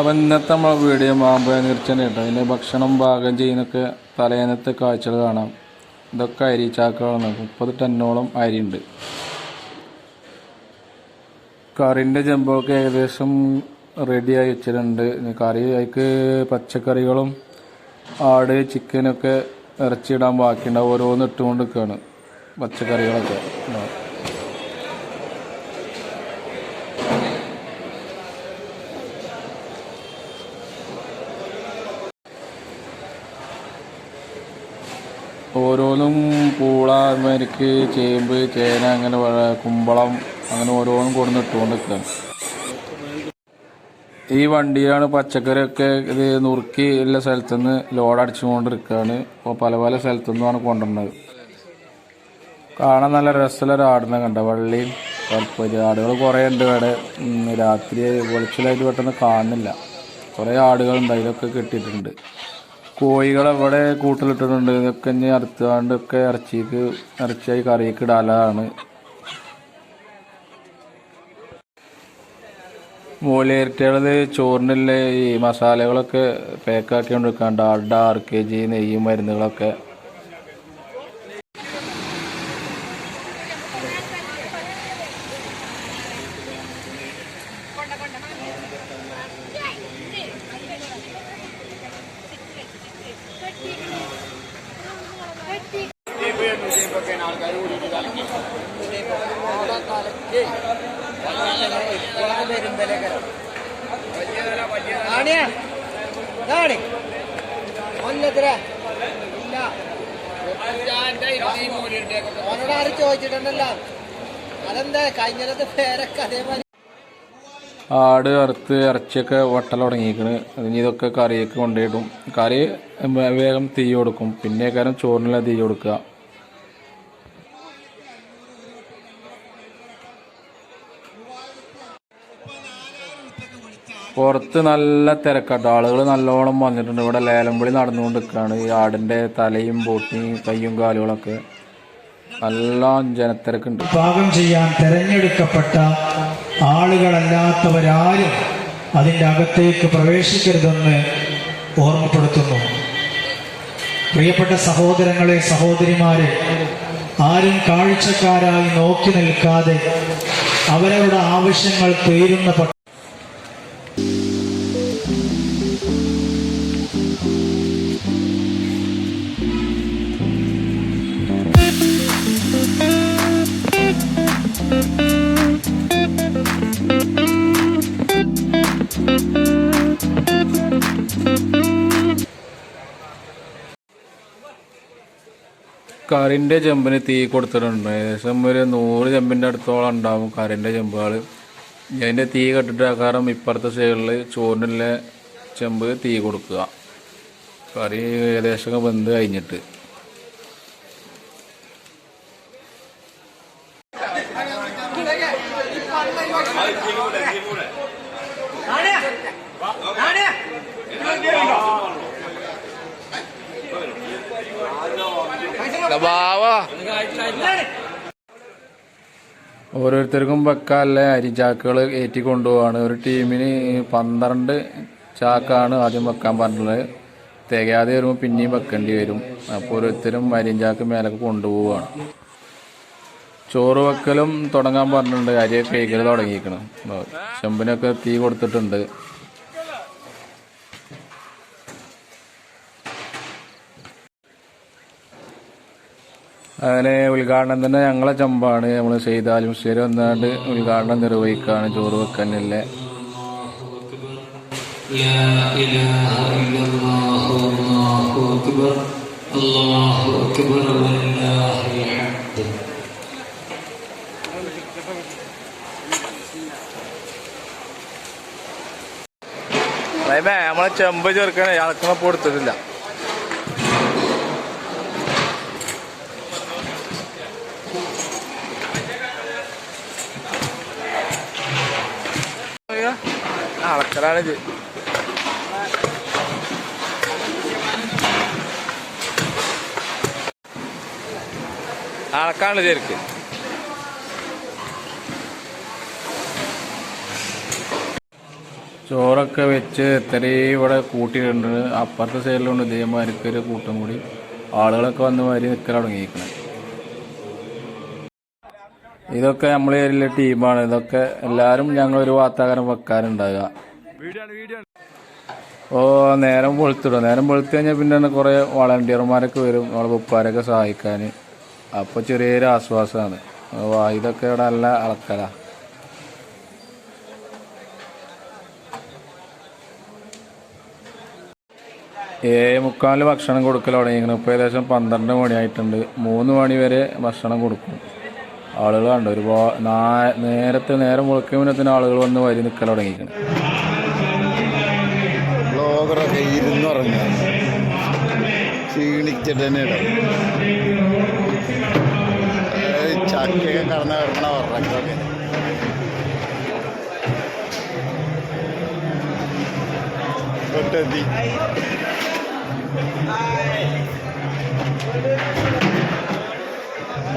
അപ്പം ഇന്നത്തെ നമ്മളെ വീഡിയോ മാമ്പഴ നിർച്ചന കേട്ടോ. അതിന്റെ ഭക്ഷണം പാകം ചെയ്യുന്നൊക്കെ തലേന്നത്തെ കാഴ്ചകൾ കാണാം. ഇതൊക്കെ അരി ചാക്കുകളാണ് മുപ്പത് ടന്നോളം ഉണ്ട്. കറിന്റെ ചെമ്പൊക്കെ ഏകദേശം റെഡിയായി വെച്ചിട്ടുണ്ട്. കറി അതിക്ക് പച്ചക്കറികളും ആട് ചിക്കനൊക്കെ ഇറച്ചിയിടാൻ ബാക്കിയുണ്ടാവും ഓരോന്ന് നിൽക്കുകയാണ് പച്ചക്കറികളൊക്കെ. ഓരോന്നും പൂള മരിക്ക് ചേമ്പ് ചേന അങ്ങനെ കുമ്പളം അങ്ങനെ ഓരോന്നും കൊടുന്ന് ഇട്ടുകൊണ്ട് നിൽക്കുകയാണ് ഈ വണ്ടിയിലാണ് പച്ചക്കറിയൊക്കെ ഇത് നുറുക്കി എല്ലാ സ്ഥലത്തുനിന്ന് ലോഡ് അടിച്ചുകൊണ്ടിരിക്കുകയാണ് ഇപ്പോൾ പല പല സ്ഥലത്തുനിന്നുമാണ് കൊണ്ടുവരുന്നത് കാണാൻ നല്ല രസമുള്ള ഒരു ആടിനെ കണ്ട? വള്ളിയും കുഴപ്പമില്ല ആടുകൾ കുറേ ഉണ്ട് ഇവിടെ. രാത്രി വെളിച്ചിലായിട്ട് പെട്ടെന്ന് കാണുന്നില്ല. കുറേ ആടുകളുണ്ട് അതിലൊക്കെ കെട്ടിയിട്ടുണ്ട്. കോഴികൾ ഇവിടെ കൂട്ടിലിട്ടിട്ടുണ്ട്. ഇതൊക്കെ ഇനി അറുത്താണ്ട് ഒക്കെ ഇറച്ചിക്ക് ഇറച്ചിയായി കറിയൊക്കെ ഇടാലാണ്. മൂലയിരട്ടികളത് ചോറിനുള്ള ഈ മസാലകളൊക്കെ പാക്കാക്കി കൊണ്ടിരിക്കാണ്ട് ഡാൽഡ ആർ കെ ജി നെയ്യും മരുന്നുകളൊക്കെ. ആണിയാ ഇതാണ് ഒന്നെത്ര. ഇല്ല. അവനോട് ആരും ചോദിച്ചിട്ടുണ്ടല്ലോ. അതെന്താ? കഴിഞ്ഞത് പേരൊക്കെ അതേമാതിരി ആട് അറുത്ത് ഇറച്ചിയൊക്കെ വട്ടൽ തുടങ്ങിയിരിക്കണ്. ഇനി ഇതൊക്കെ കറിയൊക്കെ കൊണ്ടുപോയിടും കറി വേഗം തീ കൊടുക്കും. പിന്നെ കാരണം ചോറിനെല്ലാം തീ കൊടുക്കുക. പുറത്ത് നല്ല തിരക്കാട്ടോ. ആളുകൾ നല്ലോണം വന്നിട്ടുണ്ട്. ഇവിടെ ലേലംപൊളി നടന്നുകൊണ്ട് നിൽക്കുകയാണ് ഈ ആടിന്റെ തലയും ബോട്ടിയും കയ്യും കാലുകളൊക്കെ എല്ലാം ജനത്തിരക്കുണ്ട്. വിഭാഗം ചെയ്യാൻ തിരഞ്ഞെടുക്കപ്പെട്ട ആളുകളല്ലാത്തവരാരും അതിന്റെ അകത്തേക്ക് പ്രവേശിക്കരുതെന്ന് ഓർമ്മപ്പെടുത്തുന്നു. പ്രിയപ്പെട്ട സഹോദരങ്ങളെ സഹോദരിമാരെ ആരും കാഴ്ചക്കാരായി നോക്കി നിൽക്കാതെ അവരവരുടെ ആവശ്യങ്ങൾ തീരുന്ന കറിന്റെ ചെമ്പിന് തീ കൊടുത്തിട്ടുണ്ട്. ഏകദേശം ഒരു നൂറ് ചെമ്പിന്റെ അടുത്തോളം ഉണ്ടാവും കറിന്റെ ചെമ്പുകൾ അതിന്റെ തീ കെട്ടിട്ട് കാരണം ഇപ്പുറത്തെ സൈഡിൽ ചോറിനുള്ള ചെമ്പ് തീ കൊടുക്കുക. കറി ഏകദേശം വെന്ത് കഴിഞ്ഞിട്ട്. ഓരോരുത്തർക്കും വെക്കാനുള്ള അരിചാക്കുകൾ ഏറ്റി കൊണ്ടുപോവാണ് ഒരു ടീമിന് പന്ത്രണ്ട് ചാക്കാണ് ആദ്യം വെക്കാൻ പറഞ്ഞിട്ടുള്ളത്. തികയാതെ വരുമ്പോൾ പിന്നെയും വെക്കേണ്ടി വരും. അപ്പോൾ ഓരോരുത്തരും അരിഞ്ചാക്ക് മേലൊക്കെ കൊണ്ടുപോവാണ്. ചോറ് വെക്കലും തുടങ്ങാൻ പറഞ്ഞിട്ടുണ്ട്. അരിയൊക്കെ കഴിക്കൽ തുടങ്ങിയിരിക്കണം. ചെമ്പിനൊക്കെ തീ കൊടുത്തിട്ടുണ്ട്. അങ്ങനെ ഉദ്ഘാടനം തന്നെ ഞങ്ങളെ ചമ്പാണ്. നമ്മൾ ചെയ്താലും സ്ഥിരം ഒന്നാണ്ട് ഉദ്ഘാടനം നിർവഹിക്കുകയാണ് ചോറ് വെക്കാനല്ലേ. നമ്മളെ ചെമ്പ് ചേർക്കണേ ഇളക്കണപ്പോ കൊടുത്തിട്ടില്ല. അളക്കലാണ് ഇത് അളക്കാണ് ശരിക്ക് ചോറൊക്കെ വെച്ച് ഇത്രയും ഇവിടെ കൂട്ടിയിട്ടുണ്ട്. അപ്പുറത്തെ സൈഡിലുണ്ട് ഇതേമാതിരിക്കൊരു കൂട്ടം കൂടി. ആളുകളൊക്കെ വന്ന മാതിരി നിൽക്കാൻ തുടങ്ങിയിരിക്കണം ഇതൊക്കെ നമ്മളെ ഏരിയയിലെ ടീമാണ് ഇതൊക്കെ എല്ലാവരും ഞങ്ങൾ ഒരു വാർത്താകാരം വെക്കാറുണ്ടാവുക ഓ നേരം വെളുത്തിടും. നേരം വെളുത്ത് കഴിഞ്ഞാൽ പിന്നെ കുറേ വളണ്ടിയർമാരൊക്കെ വരും. നമ്മളെ ഉപ്പാരൊക്കെ സഹായിക്കാൻ അപ്പോൾ ചെറിയൊരു ആശ്വാസമാണ് ഇതൊക്കെ ഇവിടെ നല്ല അളക്കല ഏഴ് മുക്കാലിന് ഭക്ഷണം കൊടുക്കൽ തുടങ്ങിയിരിക്കണം ഇപ്പോൾ ഏകദേശം പന്ത്രണ്ട് മണിയായിട്ടുണ്ട്. മൂന്ന് മണി വരെ ഭക്ഷണം കൊടുക്കും. ആളുകൾ കണ്ടു. ഒരുപാട് നേരത്തെ നേരം മുളക്കുമ്പോഴത്തിന് ആളുകൾ വന്ന് വരി നിൽക്കൽ തുടങ്ങിയിരിക്കണം ബ്ലോഗറൊക്കെ ഇരുന്നുറങ്ങുക ക്ഷീണിച്ചിട്ട് തന്നെ ഇടും. ഏയ് ചക്കയൊക്കെ കടന്ന് കിടക്കണ ഉറക്കൊക്കെ തൊട്ടെത്തി